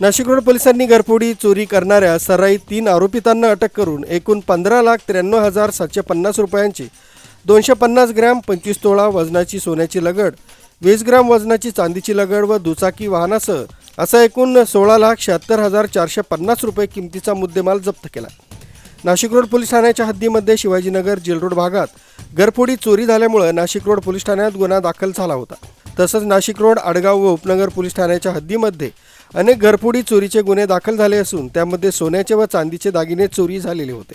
Nashik road पोलिसांनी घरफोडी चोरी करणाऱ्या सराई तीन आरोपितांना अटक करून एकूण पंधरा लाख त्र्याण्णव हजार सातशे पन्नास रुपयांची दोनशे पन्नास ग्रॅम पंचवीस तोळा वजनाची सोन्याची लगड वीस ग्रॅम वजनाची चांदीची लगड व दुचाकी वाहनासह असा एकूण सोळा लाख शहात्तर हजार चारशे पन्नास रुपये किमतीचा मुद्देमाल जप्त केला. नाशिक रोड पोलीस ठाण्याच्या हद्दीमध्ये शिवाजीनगर जेलरोड भागात घरफोडी चोरी झाल्यामुळं नाशिक रोड पोलीस ठाण्यात गुन्हा दाखल झाला होता. तसंच नाशिक रोड आडगाव व उपनगर पोलीस ठाण्याच्या हद्दीमध्ये अनेक घरफोडी चोरीचे गुन्हे दाखल झाले असून त्यामध्ये सोन्याचे व चांदीचे दागिने चोरी झालेले होते.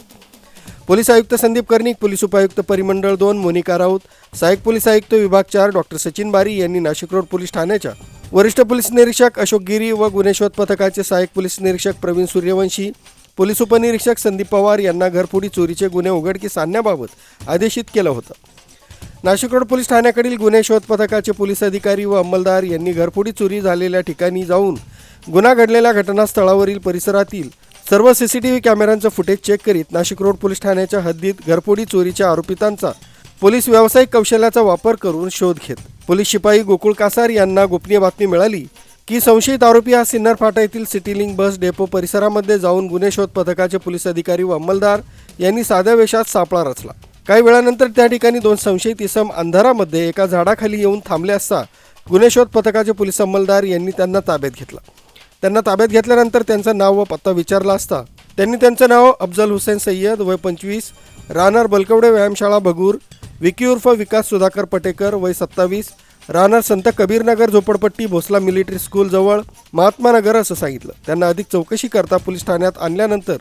पोलीस आयुक्त संदीप कर्णिक पोलीस उपायुक्त परिमंडळ दोन मोनिका राऊत सहाय्यक पोलीस आयुक्त विभाग चार डॉक्टर सचिन बारी यांनी नाशिक रोड पोलीस ठाण्याच्या वरिष्ठ पोलीस निरीक्षक अशोक गिरी व गुन्हे शोध पथकाचे सहाय्यक पोलीस निरीक्षक प्रवीण सूर्यवंशी पोलीस उपनिरीक्षक संदीप पवार यांना घरफोडी चोरीचे गुन्हे उघडकीस आणण्याबाबत आदेशित केलं होतं. नाशिक रोड पोलीस ठाण्याकडील गुन्हे शोध पथकाचे पोलीस अधिकारी व अंमलदार यांनी घरफोडी चोरी झालेल्या ठिकाणी जाऊन गुन्हा घडलेल्या घटनास्थळावरील परिसरातील सर्व सीसीटीव्ही कॅमेऱ्यांचं फुटेज चेक करीत नाशिक रोड पोलीस ठाण्याच्या हद्दीत घरफोडी चोरीच्या आरोपितांचा पोलीस व्यावसायिक कौशल्याचा वापर करून शोध घेत पोलीस शिपाई गोकुळ कासार यांना गोपनीय बातमी मिळाली की संशयित आरोपी हा सिन्नर फाटा येथील सिटीलिंग बस डेपो परिसरामध्ये जाऊन गुन्हे शोध पथकाचे पोलीस अधिकारी व अंमलदार यांनी साध्या वेशात सापळा रचला. काही वेळानंतर त्या ठिकाणी दोन संशयित इसम अंधारामध्ये एका झाडाखाली येऊन थांबले असता गुन्हे शोध पथकाचे पोलीस अंमलदार यांनी त्यांना ताब्यात घेतला. त्यांना ताब्यात घेतल्यानंतर त्यांचं नाव व पत्ता विचारला असता त्यांनी त्यांचं नाव अफजल हुसेन सय्यद वय पंचवीस राहणार बलकवडे व्यायामशाळा भगूर विकी उर्फ विकास सुधाकर पटेकर वय सत्तावीस राहणार संत कबीरनगर झोपडपट्टी भोसला मिलिटरी स्कूलजवळ महात्मानगर महात्मा नगर असं सांगितलं. त्यांना अधिक चौकशी करता पोलीस ठाण्यात आणल्यानंतर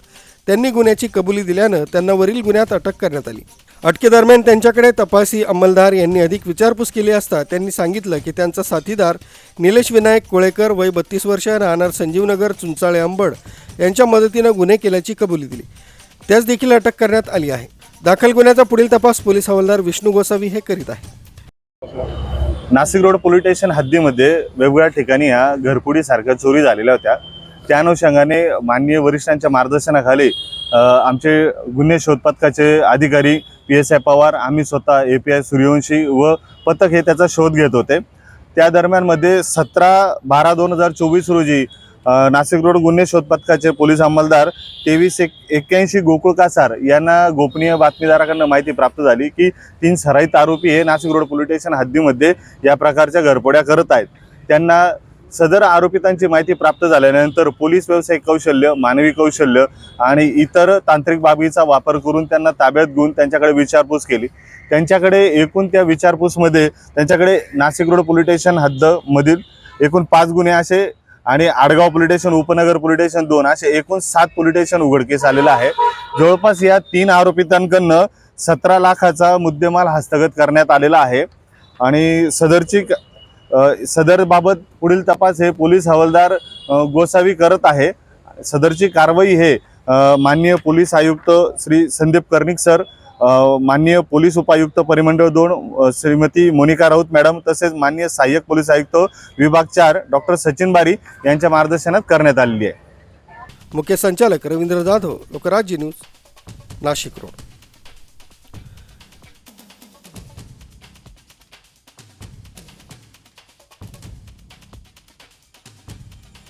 त्यांनी गुन्ह्याची कबुली दिल्यानं त्यांना वरील गुन्ह्यात अटक करण्यात आली. अटकेदरम्यान त्यांच्याकडे तपासी अंमलदार यांनी अधिक विचारपूस केली असता त्यांनी सांगितलं की त्यांचा साथीदार निलेश विनायक कोळेकर वय बत्तीस वर्ष राहणार संजीवनगर चुंचाळे अंबड यांच्या मदतीनं गुन्हे केल्याची कबुली दिली. त्यास देखील अटक करण्यात आली आहे. दाखल गुन्ह्याचा पुढील तपास पोलीस हवालदार विष्णू गोसावी हे करीत आहे नाशिक रोड पोलीस स्टेशन हद्दीमध्ये वेगवेगळ्या ठिकाणी ह्या घरपुडीसारख्या चोरी झालेल्या होत्या. त्या अनुषंगाने माननीय वरिष्ठांच्या मार्गदर्शनाखाली आमचे गुन्हे शोध पथकाचे अधिकारी पी एस आय पवार आम्ही स्वतः ए पी आय सूर्यवंशी व पथक हे त्याचा शोध घेत होते. त्या दरम्यानमध्ये सतरा बारा दोन हजार चोवीस रोजी नाशिक रोड गुन्हे शोध पथकाचे पोलीस अंमलदार तेवीस एक एक्क्याऐंशी गोकुळ कासार यांना गोपनीय बातमीदाराकडनं माहिती प्राप्त झाली की तीन सराईत आरोपी हे नाशिक रोड पोलीस स्टेशन हद्दीमध्ये या प्रकारच्या घरपोड्या करत आहेत. त्यांना सदर आरोपितांची माहिती प्राप्त झाल्यानंतर पोलीस व्यावसायिक कौशल्य मानवी कौशल्य आणि इतर तांत्रिक बाबीचा वापर करून त्यांना ताब्यात घेऊन त्यांच्याकडे विचारपूस केली. त्यांच्याकडे एकूण त्या विचारपूसमध्ये त्यांच्याकडे नाशिक रोड पोलीस स्टेशन हद्दमधील एकूण पाच गुन्हे असे आणि Adgaon police station Upnagar police station दोन असे एकूण सात पोलीस स्टेशन उघडकीस आलेलं आहे. जवळपास या तीन आरोपितांकडनं सतरा लाखाचा मुद्देमाल हस्तगत करण्यात आलेला आहे. आणि सदरची सदरबाबत पुढील तपास हे पोलीस हवालदार गोसावी करत आहे. सदरची कारवाई हे माननीय पोलीस आयुक्त श्री संदीप कर्णिक सर माननीय पोलीस उपायुक्त परिमंडळ दोन श्रीमती मोनिका राऊत मॅडम तसेच माननीय सहाय्यक पोलीस आयुक्त विभाग चार डॉक्टर सचिन बारी यांच्या मार्गदर्शनात करण्यात आलेली आहे. मुख्य संचालक रवींद्र जाधव लोकराज्य न्यूज नाशिक रोड.